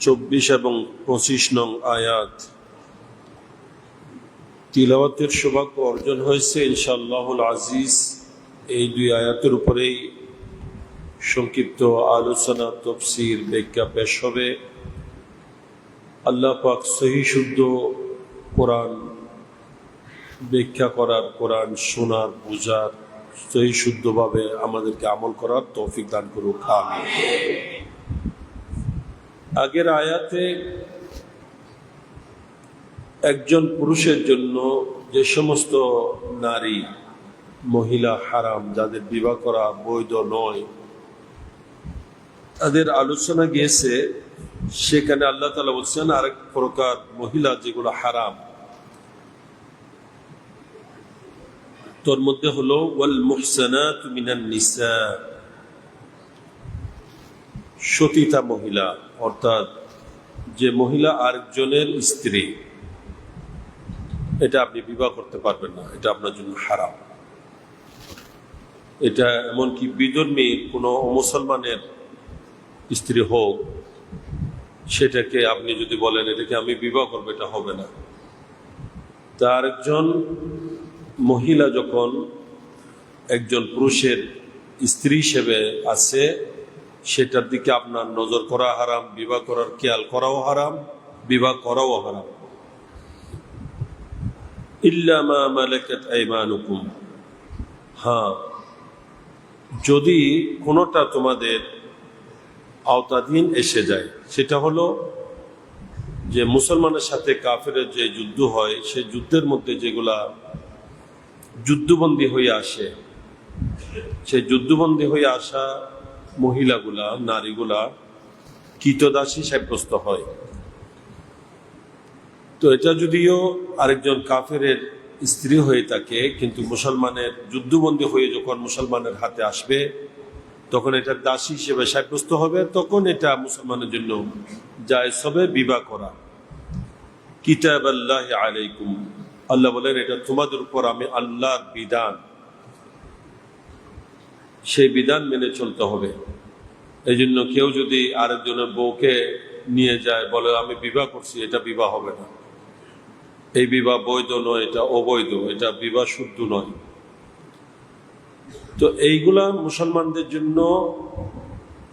চব্বিশ এবং পঁচিশ নং আয়াত। তিলাওয়াতের সৌভাগ্য অর্জন হয়েছে ইনশাআল্লাহুল আজিজ। এই দুই আয়াতের উপরেই সংক্ষিপ্ত আলোচনা, তফসির, ব্যাখ্যা পেশ হবে। আল্লাহ পাক সহি শুদ্ধ কোরআন ব্যাখ্যা করার, কোরআন শোনার, বোঝার, সহি শুদ্ধভাবে আমাদেরকে আমল করার তৌফিক দান করুক আমি আগের আয়াতে একজন পুরুষের জন্য যে সমস্ত নারী, মহিলা, হারাম, যাদের বিবাহ করা বৈধ নয়, তাদের আলোচনা গিয়েছে, সেখানে আল্লাহ তালা বলছেন, আরেক প্রকার মহিলা যেগুলো হারাম। তোর মধ্যে হলো, ওয়াল মুহসানাত মিনান নিসা, সতীতা মহিলা। অর্থাৎ যে মহিলা আরেকজনের স্ত্রী, এটা আপনি বিবাহ করতে পারবেন না, এটা আপনার জন্য হারাম। এটা এমনকি বিধর্মী কোনো মুসলমানের স্ত্রী হোক, সেটাকে আপনি যদি বলেন, এটাকে আমি বিবাহ করব, এটা হবে না। তার একজন মহিলা যখন একজন পুরুষের স্ত্রী হিসেবে আছে সেটার দিকে আপনার নজর করা হারাম, বিবাহ করার খেয়াল করাও হারাম, বিবাহ করাও হারাম। ইল্লামা মালাকাত হ্যাঁ যদি কোনোটা তোমাদের আওতাধীন এসে যায়, সেটা হলো যে মুসলমানের সাথে কাফের যে যুদ্ধ হয়, সে যুদ্ধের মধ্যে যেগুলা যুদ্ধবন্দী হয়ে আসে, সে যুদ্ধবন্দী হয়ে আসা মহিলাগুলা, নারীগুলা কীতদাসী সাব্যস্ত হয়। তো এটা যদিও আরেকজন কাফের স্ত্রী হয়ে থাকে, কিন্তু মুসলমানের যুদ্ধবন্দী হয়ে যখন মুসলমানের হাতে আসবে, তখন এটা দাসী হিসেবে সাব্যস্ত হবে, তখন এটা মুসলমানের জন্য যায় সবে বিবাহ করা। কিতাব আল্লাহ আলাইকুম। আল্লাহ বলেন, এটা তোমাদের উপর আমি আল্লাহর বিধান। সেই বিধান মেনে চলতে হবে। এই জন্য কেউ যদি আরেকজনের বউকে নিয়ে যায়, বলে, আমি বিবাহ করছি, এটা বিবাহ হবে না। এই বিবাহ বৈধ নয়, এটা অবৈধ, এটা বিবাহ শুদ্ধ নয়। তো এইগুলা মুসলমানদের জন্য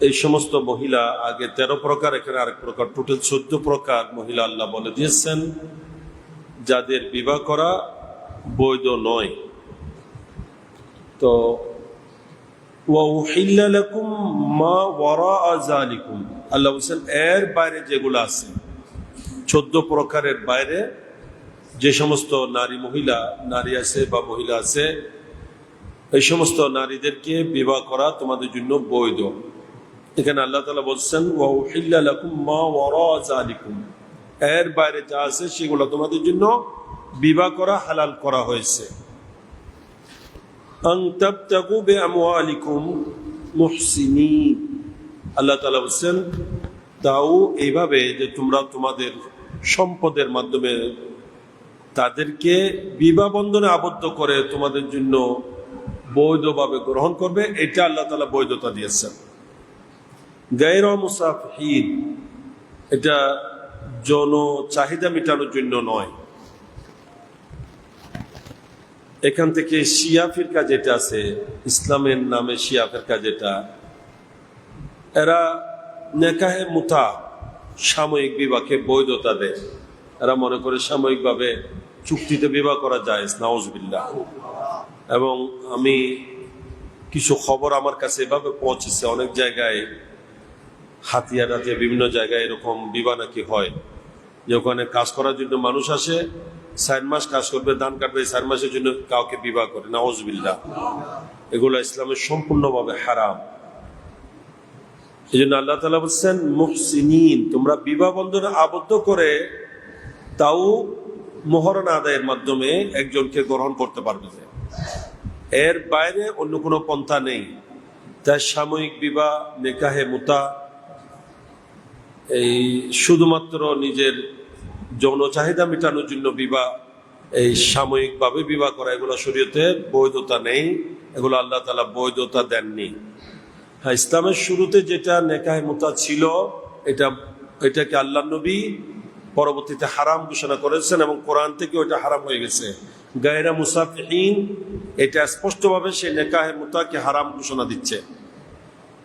এই সমস্ত মহিলা, আগে তেরো প্রকার, এখানে আরেক প্রকার, টোটাল চোদ্দ প্রকার মহিলা আল্লাহ বলে দিয়েছেন, যাদের বিবাহ করা বৈধ নয়। তো আল্লাহ বলছেন, এর বাইরে যেগুলো আছে, চোদ্দ প্রকারের বাইরে, যে সমস্ত নারী মহিলা, নারী আছে বা মহিলা আছে, এই সমস্ত নারীদেরকে বিবাহ করা তোমাদের জন্য বৈধ। এখানে আল্লাহ তালা বলছেন এর বাইরে যা আছে, সেগুলো তোমাদের জন্য বিবাহ করা, হালাল করা হয়েছে। আল্লাহ তালা বলছেন তাও এইভাবে যে তোমরা তোমাদের সম্পদের মাধ্যমে তাদেরকে বিবাহ বন্ধনে আবদ্ধ করে তোমাদের জন্য বৈধভাবে গ্রহণ করবে, এটা আল্লাহ তালা বৈধতা দিয়েছেন। গায়ের মুসাফিদ এটা জন চাহিদা মেটানোর জন্য নয়। এখান থেকে শিয়া ফিরকা যেটা আছে, ইসলামের নামে শিয়া ফিরকা যেটা, এরা নেকাহে মুতা, সাময়িক বিবাহকে বৈধতা দেয়। এরা মনে করে সাময়িকভাবে চুক্তিতে বিবাহ করা যায় নাউজবিল্লা এবং আমি কিছু খবর আমার কাছে এভাবে পৌঁছেছে, অনেক জায়গায় হাতিয়া বিভিন্ন জায়গায় এরকম বিবাহ নাকি হয়, যে ওখানে কাজ করার জন্য মানুষ আসে চার মাস কাজ করবে, ধান কাটবে চার মাসের জন্য কাউকে বিবাহ করে নওয়াজবিল্লা এগুলো ইসলামের সম্পূর্ণভাবে হারাম। এই জন্য আল্লাহ তালা বলছেন, মুহসিনিন, তোমরা বিবাহ বন্ধনে আবদ্ধ করে তাও মোহরণ আদায়ের মাধ্যমে একজনকে গ্রহণ করতে পারবে এর বাইরে অন্য কোনো পন্থা নেই। তাই সাময়িক বিবাহ, নেকাহে মুতা, এই শুধুমাত্র নিজের যৌন চাহিদা মেটানোর জন্য বিবাহ, এই সাময়িকভাবে বিবাহ করা, এগুলো শরীয়তে বৈধতা নেই, এগুলো আল্লাহ তালা বৈধতা দেননি। হ্যাঁ ইসলামের শুরুতে যেটা নেকাহে মুতা ছিল, এটা, এটাকে আল্লাহ নবী পরবর্তীতে হারাম ঘোষণা করেছেন এবং কোরআন থেকে ওইটা হারাম হয়ে গেছে। গায়রা মুসাফিন এটা স্পষ্টভাবে সে নেকাহে মুতাকে হারাম ঘোষণা দিচ্ছে।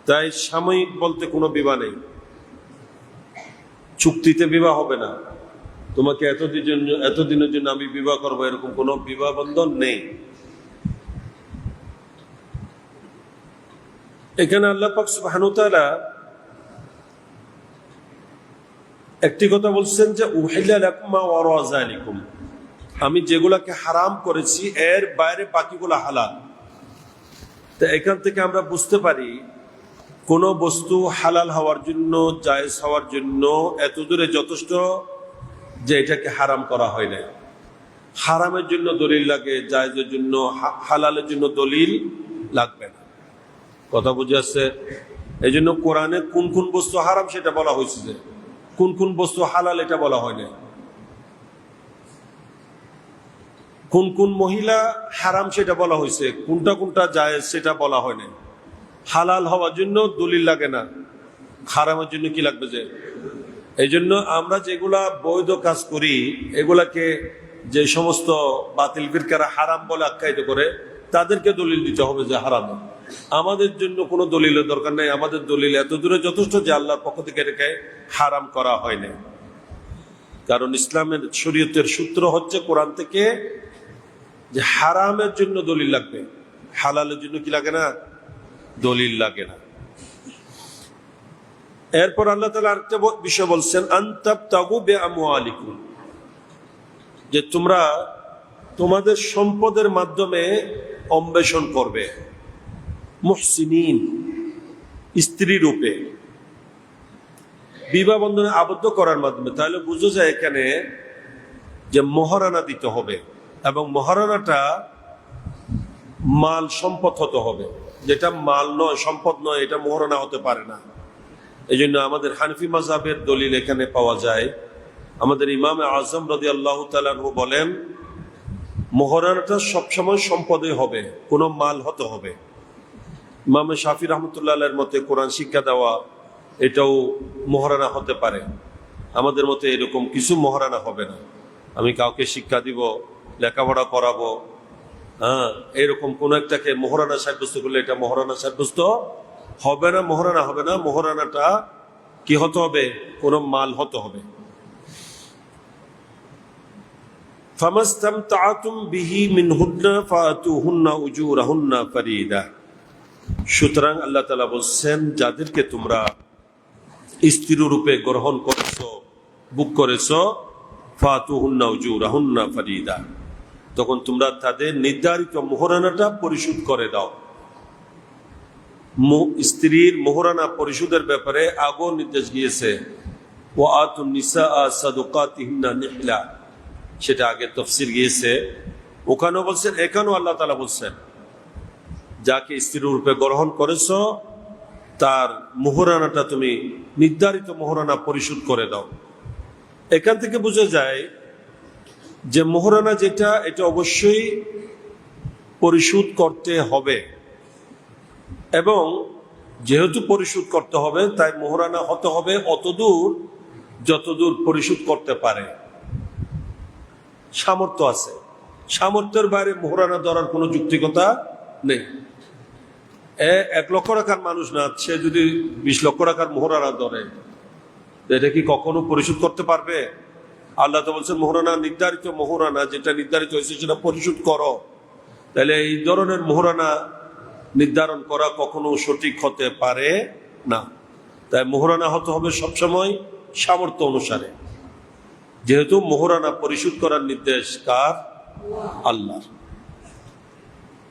তাই সাময়িক বলতে কোনো বিবাহ নেই। চুক্তিতে বিবাহ হবে না। তোমাকে এতদিন জন্য, এতদিনের জন্য আমি বিবাহ করব, এরকম কোনো বিবাহ বন্ধন নেই। এখানে আল্লাহ পাক সুবহানাহু একটি কথা বলছেন যে উহিল্লা মা ওয়ারা যালিকুম। আমি যেগুলাকে হারাম করেছি, এর বাইরে বাকিগুলো হালাল। তো এখান থেকে আমরা বুঝতে পারি, কোন বস্তু হালাল হওয়ার জন্য, জায়েজ হওয়ার জন্য এত দূরে যথেষ্ট যে এটাকে হারাম করা হয় না হারামের জন্য দলিল লাগে, জায়জের জন্য হালালের জন্য দলিল লাগবে না। কথা বুঝে আসছে? এই জন্য কোরআনে কোন কোন বস্তু হারাম সেটা বলা হয়েছে যে, কোন কোন বস্তু হালাল এটা বলা হয় না কোন কোন মহিলা হারাম সেটা বলা হয়েছে, কোনটা কোনটা জায়েজ সেটা বলা হয় না হালাল হওয়ার জন্য দলিল লাগে না। হারামের জন্য কি লাগবে যে এই জন্য আমরা যেগুলা বৈধ কাজ করি, এগুলাকে যে সমস্ত বাতিল ফিরকারা হারাম বলে আখ্যায়িত করে, তাদেরকে দলিল দিতে হবে যে হারাম। আমাদের জন্য কোনো দলিলের দরকার নেই। আমাদের দলিল এত দূরে যথেষ্ট যে আল্লাহর পক্ষ থেকে এটাকে হারাম করা হয় না কারণ ইসলামের শরীয়তের সূত্র হচ্ছে কোরআন থেকে যে হারামের জন্য দলিল লাগবে। হালালের জন্য কি লাগে না? দলিল লাগে না। এরপর আল্লাহ তালা আরেকটা বিষয় বলছেন যে তোমরা তোমাদের সম্পদের মাধ্যমে অন্বেষণ করবে। মুহসিনিন, স্ত্রী রূপে। বিবাহ বন্ধনে আবদ্ধ করার মাধ্যমে। তাহলে বুঝো যায় এখানে যে মহারানা দিতে হবে এবং মহারানাটা মাল সম্পদ হতে হবে। যেটা মাল নয়, সম্পদ নয়, এটা মহারানা হতে পারে না। এই জন্য আমাদের হানফি মাজাবের দলিল এখানে পাওয়া যায়। আমাদের ইমাম আজম রদি আল্লাহ বলেন মহারানাটা সবসময় সম্পদে হবে, কোনো মাল হতে হবে। ইমামে শাফি রহমতুল্লাহ মতে কোরআন শিক্ষা দেওয়া, এটাও মহারানা হতে পারে। আমাদের মতে এরকম কিছু মহারানা হবে না। আমি কাউকে শিক্ষা দিব, লেখাপড়া করাবো হ্যাঁ এরকম কোনো একটাকে মহারানা সাব্যস্ত করলে এটা মহারানা সাব্যস্ত হবে না, মহারানা হবে না, মহারানাটা কি হতে হবে? কোন মাল হতে হবে। সুতরাং আল্লাহ বলছেন, যাদেরকে তোমরা রূপে গ্রহণ করেছ, বুক ফারিদা। তখন তোমরা তাদের নির্ধারিত মোহরানাটা পরিশোধ করে দাও। স্ত্রীর মোহরানা পরিশোধের ব্যাপারে আগো নির্দেশ গিয়েছে ও আতুন নিসা সাদুকাতিহিন্না নিহলা সেটা আগে তফসির গিয়েছে। ওখানেও বলছেন, এখানেও আল্লাহ তালা বলছেন, যাকে স্ত্রী রূপে গ্রহণ করেছ, তার মোহরানাটা তুমি নির্ধারিত মোহরানা পরিশোধ করে দাও। এখান থেকে বোঝা যায় যে মোহরানা যেটা, এটা অবশ্যই পরিশোধ করতে হবে। এবং যেহেতু পরিশোধ করতে হবে, তাই মোহরানা হতে হবে অতদূর, যতদূর পরিশোধ করতে পারে। সামর্থ্য আছে। সামর্থ্যের বাইরে মোহরানা ধরার কোনো যুক্তিকতা নেই। এক লক্ষ টাকার মানুষ না, সে যদি বিশ লক্ষ টাকার মোহরানা ধরে, এটা কি কখনো পরিশোধ করতে পারবে? আল্লাহ তো বলছেন, মোহরানা নির্ধারিত মোহরানা, যেটা নির্ধারিত হয়েছে সেটা পরিশোধ করো। তাহলে এই ধরনের মোহরানা নির্ধারণ করা কখনো সঠিক হতে পারে না তাই মোহরানা হতে হবে সবসময় সামর্থ্য অনুসারে যেহেতু মোহরানা পরিশোধ করার নির্দেশ কার আল্লাহ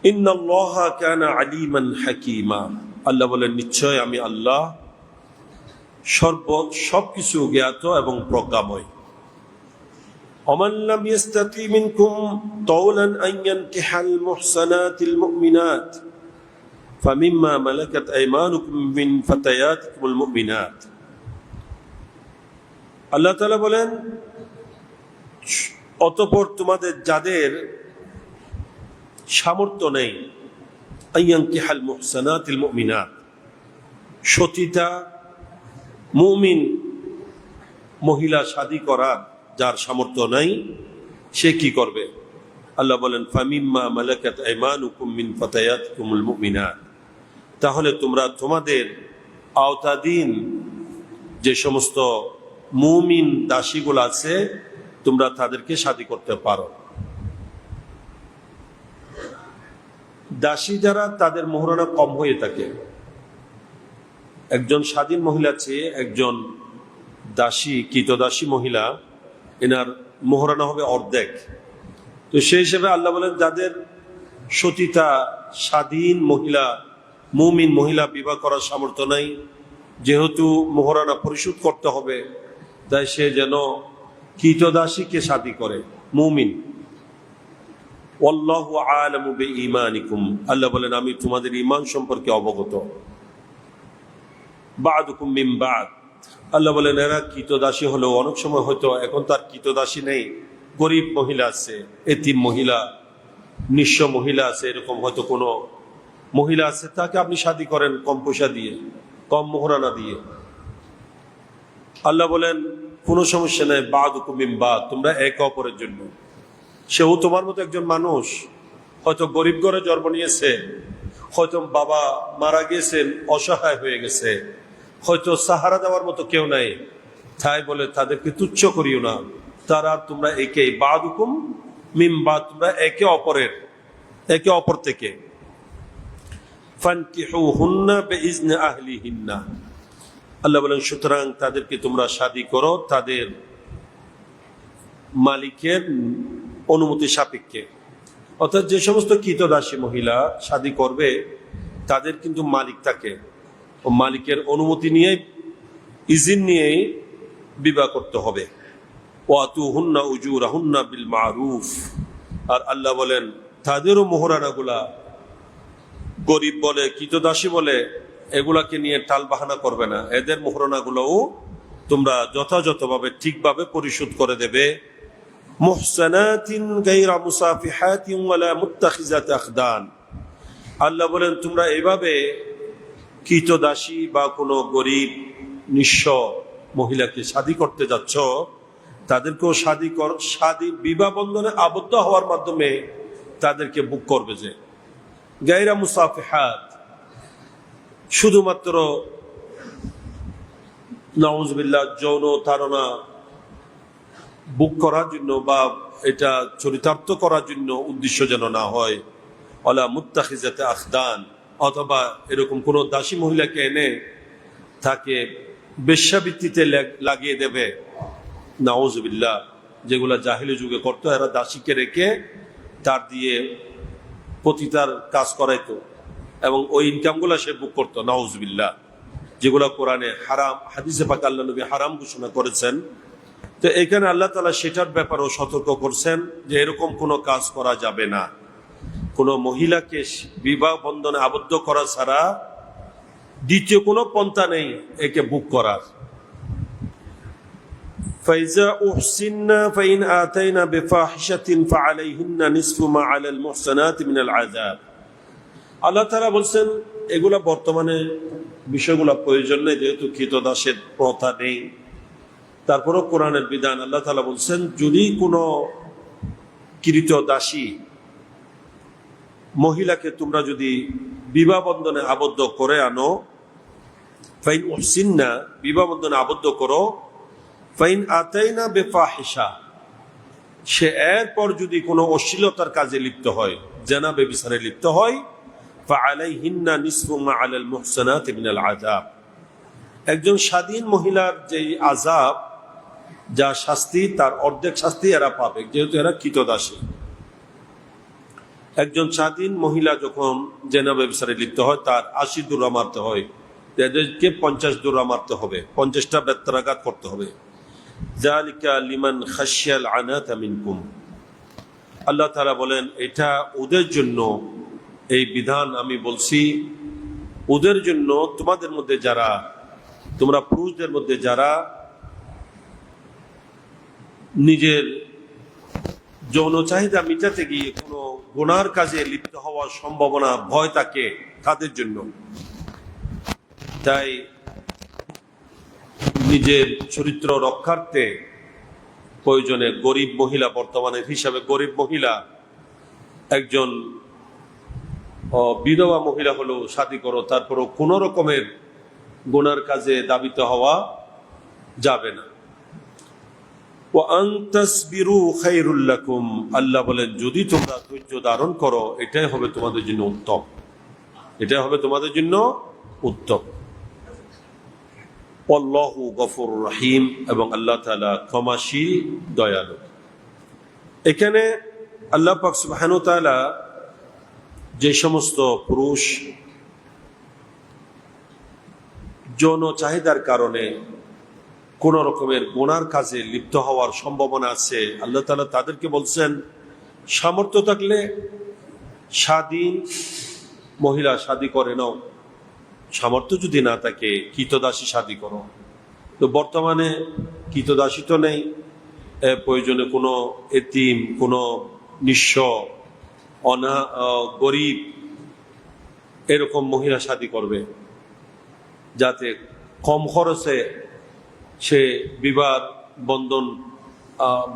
ইন্নাল্লাহা কানা আলিমান হাকিমা আল্লাহ বলেন নিশ্চয় আমি আল্লাহ সর্ব সবকিছু জ্ঞাত এবং প্রজ্ঞাময় ومن لم يستطع منكم طولا أن ينكح المحصنات المؤمنات فمما ملكت أيمانكم من فتياتكم المؤمنات আল্লাহ তালা বলেন অতপর তোমাদের যাদের সামর্থ্য নেই আইয়াঙ্কিহাল মুহসানাতিল মুমিনাত সতীতা মুমিন মহিলা শাদি করার যার সামর্থ্য নাই সে কি করবে আল্লাহ বলেন ফামিম্মা মালাকাত আইমানুকুম মিন ফাতায়াতকুমুল মুমিনাত তাহলে তোমরা তোমাদের আওতাধীন যে সমস্ত মুমিন দাসীগুলো আছে, তোমরা তাদেরকে শাদি করতে পারো। দাসী যারা, তাদের মোহরানা কম হয়ে থাকে। একজন স্বাধীন মহিলা চেয়ে একজন দাসী, কৃতদাসী মহিলা, এনার মোহরানা হবে অর্ধেক। তো সেই হিসেবে আল্লাহ বলেন, যাদের সতীতা স্বাধীন মহিলা মুমিন মহিলা বিবাহ করার সামর্থ্য নাই। যেহেতু মোহরানা পরিশোধ করতে হবে, তাই সে যেন কীতদাসীকে শাদি করে। মুমিন। অল্লাহ আলমু বে ইমানিকুম আল্লাহ বলেন, আমি তোমাদের ইমান সম্পর্কে অবগত। বাদুকুম মিম বাদ। আল্লাহ বলেন, এরা কীতদাসী হলেও অনেক সময় হয়তো এখন তার কীতদাসী নেই। গরিব মহিলা আছে, এতিম মহিলা, নিঃস্ব মহিলা আছে, এরকম হয়তো কোনো মহিলা আছে, তাকে আপনি শাদি করেন কম পয়সা দিয়ে, কম মোহরানা দিয়ে। আল্লাহ বলেন, কোনো সমস্যা নেই বাদ হুকুমিম বাদ, তোমরা একে অপরের জন্য। সেও তোমার মতো একজন মানুষ, হয়তো গরিব ঘরে জন্ম নিয়েছে, হয়তো বাবা মারা গিয়েছেন, অসহায় হয়ে গেছে, হয়তো সাহারা দেওয়ার মতো কেউ নাই। তাই বলে, তাদেরকে তুচ্ছ করিও না। তারা তোমরা একে বাদ হুকুম মিম বাদ, তোমরা একে অপরের, একে অপর থেকে। আল্লাহ বলেন, সুতরাং তাদেরকে তোমরা শাদি করো তাদের মালিকের অনুমতি সাপেক্ষে। অর্থাৎ যে সমস্ত কীতদাসী মহিলা শাদি করবে, তাদের কিন্তু মালিক থাকে। ও মালিকের অনুমতি নিয়ে, ইজিন নিয়েই বিবাহ করতে হবে। ওয়াতু হুন্না উজু রাহুন্না বিল মারুফ। আর আল্লাহ বলেন, তাদেরও মোহরানাগুলা গরিব বলে কীতদাসী বলে, এগুলাকে নিয়ে টাল বাহানা করবে না। এদের মোহরণাগুলোও তোমরা যথাযথভাবে ঠিকভাবে পরিশোধ করে দেবে। আল্লাহ বলেন, তোমরা এভাবে কীতদাসী বা কোনো গরিব, নিঃস্ব মহিলাকে শাদি করতে যাচ্ছ, তাদেরকেও শাদি কর শাদি বিবাহ বন্ধনে আবদ্ধ হওয়ার মাধ্যমে তাদেরকে বুক করবে যে গায়রা মুসাফিহাত। শুধুমাত্র নওয়াজবিল্লাহ যৌন তারা বুক করার জন্য বা এটা চরিতার্থ করার জন্য উদ্দেশ্য যেন না হয় অলা মুত্তাখিজাতে আখদান, অথবা এরকম কোন দাসী মহিলাকে এনে তাকে বেশ্যাবৃত্তিতে লাগিয়ে দেবে নাওজবিল্লাহ যেগুলা জাহিলি যুগে করতো, এরা দাসীকে রেখে তার দিয়ে পতিতার কাজ করাইতো এবং ওই ইনকামগুলো সে বুক করতো, নাউজবিল্লাহ, যেগুলো কোরআনে হারাম, হাদিসে পাক আল্লাহ নবী হারাম ঘোষণা করেছেন। তো এখানে আল্লাহ তালা সেটার ব্যাপারেও সতর্ক করছেন যে এরকম কোনো কাজ করা যাবে না। কোনো মহিলাকে বিবাহ বন্ধনে আবদ্ধ করা ছাড়া দ্বিতীয় কোনো পন্থা নেই একে বুক করার। فإذا أحسن فإن آتينا بفاحشة فعليهن نصف ما على المحسنات من العذاب আল্লাহ তারা বলছেন এগুলা বর্তমানে বিষয়গুলো প্রয়োজন নেই যেহেতু কৃতদাসের প্রথা নেই তারপরও কোরআনের বিধান আল্লাহ তালা বলছেন যদি কোনো কৃত দাসী মহিলাকে তোমরা যদি বিবাহ বন্ধনে আবদ্ধ করে আনো ফাইন উহসিন্না বিবাহ বন্ধনে আবদ্ধ করো ফাইন আতাইনা বেফাহিসা সে এরপর যদি কোনো অশ্লীলতার কাজে লিপ্ত হয় জেনা বেবিসারে লিপ্ত হয় আযাব। একজন স্বাধীন মহিলার যেই আজাব যা শাস্তি, তার অর্ধেক শাস্তি এরা পাবে, যেহেতু এরা কীতদাসী। একজন স্বাধীন মহিলা যখন জেনা ব্যবসারে লিপ্ত হয়, তার আশি দূরা মারতে হয়। এদেরকে পঞ্চাশ দূরা মারতে হবে, পঞ্চাশটা বেত্রাঘাত করতে হবে। আল্লাহ তারা বলেন, এটা ওদের জন্য, এই বিধান আমি বলছি, ওদের জন্য তোমাদের মধ্যে যারা, তোমরা পুরুষদের মধ্যে যারা নিজের যৌন চাহিদা মিটাতে গিয়ে কোনো গুনার কাজে লিপ্ত হওয়ার সম্ভাবনা, ভয় থাকে তাদের জন্য। তাই নিজের চরিত্র রক্ষার্থে প্রয়োজনে গরিব মহিলা বর্তমানের হিসাবে গরিব মহিলা, একজন বিধবা মহিলা হলো শাদি করো, তারপরও কোনো রকমের গুনার কাজে দাবিত হওয়া যাবে না। আল্লাহ বলেন, যদি তোমরা ধৈর্য ধারণ করো, এটাই হবে তোমাদের জন্য উত্তম। এটাই হবে তোমাদের জন্য উত্তম। অল্লাহু গফুর রহিম এবং আল্লাহ তালা ক্ষমাশীল, দয়ালু। এখানে আল্লাহ পাক সুবহানু যে সমস্ত পুরুষ যৌন চাহিদার কারণে কোন রকমের গোনার কাজে লিপ্ত হওয়ার সম্ভাবনা আছে, আল্লাহ তালা তাদেরকে বলছেন, সামর্থ্য থাকলে স্বাধীন মহিলা শাদি করে নাও। সামর্থ্য যদি না থাকে কীতদাসী শাদি করো। তো বর্তমানে কীতদাসী তো নেই। প্রয়োজনে কোনো এতিম, কোনো নিঃস্ব, অনা গরিব এরকম মহিলা শাদি করবে, যাতে কম খরচে সে বিবাহ বন্ধন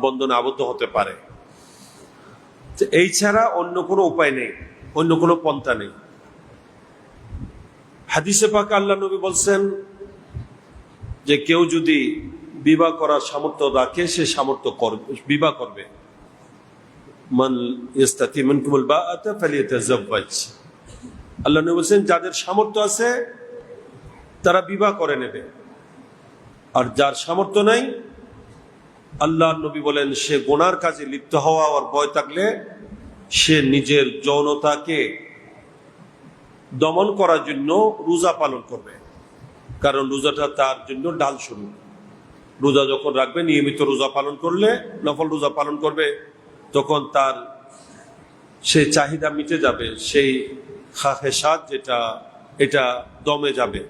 বন্ধনে আবদ্ধ হতে পারে। এই ছাড়া অন্য কোনো উপায় নেই, অন্য কোনো পন্থা নেই। হাদিসে পাক আল্লাহ নবী বলছেন যে কেউ যদি বিবাহ করার সামর্থ্য রাখে, সে সামর্থ্য করবে, বিবাহ করবে। আল্লাহ নবী বলছেন, যাদের সামর্থ্য আছে, তারা বিবাহ করে নেবে। আর যার সামর্থ্য নাই, আল্লাহ নবী বলেন, সে গোনার কাজে লিপ্ত হওয়া আর ভয় থাকলে সে নিজের যৌনতাকে দমন করার জন্য রোজা পালন করবে। কারণ রোজাটা তার জন্য ডাল শুরু রোজা যখন রাখবে, নিয়মিত রোজা পালন করলে, নফল রোজা পালন করবে, তখন তার সেই চাহিদা মিটে যাবে, সেই খাহেসাদ যেটা, এটা দমে যাবে।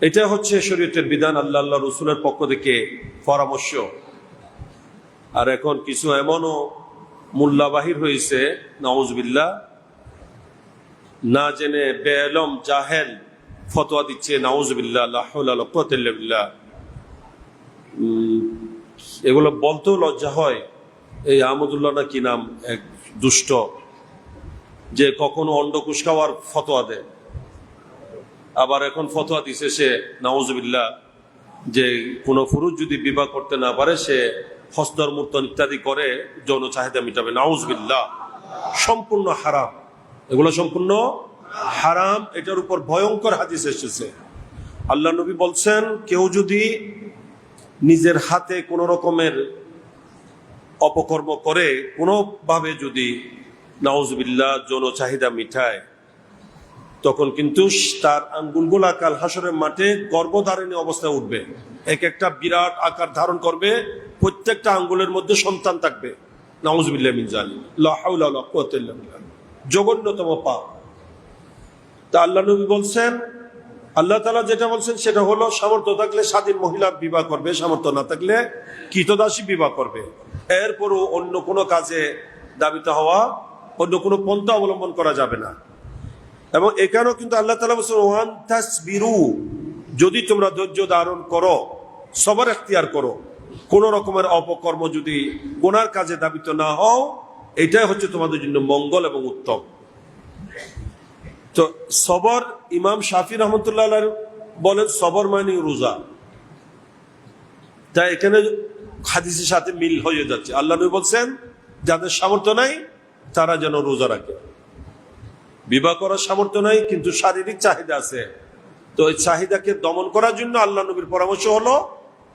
এটা হচ্ছে শরীয়তের বিধান, আল্লাহ আল্লাহ রসুলের পক্ষ থেকে পরামর্শ। আর এখন কিছু এমনও মোল্লাবাহির হয়েছে নওয়াজবিল্লা না জেনে বেলম জাহেল ফতোয়া দিচ্ছে নাউজবিল্লা আল্লাহ এগুলো বলতেও লজ্জা হয়। এই আহমদুল্লাহ না কি নাম? এক দুষ্ট, যে কখনো অন্ডকুশ খাওয়ার ফতোয়া দেয়। আবার এখন ফতোয়া দিছে সে নাউজবিল্লা যে কোনো পুরুষ যদি বিবাহ করতে না পারে, সে হস্তর মূর্তন ইত্যাদি করে, যৌন চাহিদা মিটাবে। নাউজবিল্লা সম্পূর্ণ হারাম। এগুলো সম্পূর্ণ হারাম, এটার উপর ভয়ঙ্কর হাদিস এসেছে। আল্লাহ নবী বলছেন, কেউ যদি নিজের হাতে কোনো রকমের অপকর্ম করে, কোনোভাবে যদি নাউজবিল্লা যৌন চাহিদা মিঠায় তখন কিন্তু তার আঙ্গুলগুলা কাল হাসরের মাঠে গর্ভধারিণী অবস্থায় উঠবে। এক একটা বিরাট আকার ধারণ করবে, প্রত্যেকটা আঙ্গুলের মধ্যে সন্তান থাকবে। নাউজবিল্লা মিনজাল জঘন্যতম পাপ। তা আল্লাহ নবী বলছেন, আল্লাহ তালা যেটা বলছেন সেটা হলো, সামর্থ্য থাকলে স্বাধীন মহিলা বিবাহ করবে, সামর্থ্য না থাকলে কীতদাসী বিবাহ করবে। এরপরও অন্য কোনো কাজে দাবিত হওয়া, অন্য কোনো পন্থা অবলম্বন করা যাবে না। এবং এখানেও কিন্তু আল্লাহ তালা বলছেন, ওয়ান তাসবিরু যদি তোমরা ধৈর্য ধারণ করো, সবার এখতিয়ার করো, কোন রকমের অপকর্ম যদি গোনার কাজে দাবিত না হও এটাই হচ্ছে তোমাদের জন্য মঙ্গল এবং উত্তম। তো সবর, ইমাম শাফি রহমতুল্লাহ বলেন, সবর মানে রোজা। তাই এখানে হাদিসের সাথে মিল হয়ে যাচ্ছে। আল্লাহ নবী বলছেন, যাদের সামর্থ্য নাই, তারা যেন রোজা রাখে। বিবাহ করার সামর্থ্য নাই, কিন্তু শারীরিক চাহিদা আছে। তো ওই চাহিদাকে দমন করার জন্য আল্লাহ নবীর পরামর্শ হলো,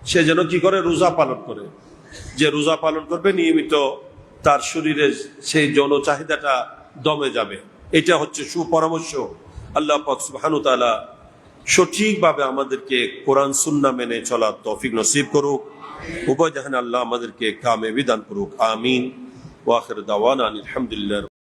সে যেন কি করে? রোজা পালন করে। যে রোজা পালন করবে, নিয়মিত তার শরীরের সেই যৌন চাহিদাটা দমে যাবে। এটা হচ্ছে সুপরামর্শ। আল্লাহ সুবাহানুতালা সঠিকভাবে আমাদেরকে কোরআন সুন্না মেনে চলার তফিক নসিব করুক। উপায় জাহান আল্লাহ আমাদেরকে কামে বিধান করুক। আমিন। ওয়াখের দাওয়ান আলহামদুলিল্লাহ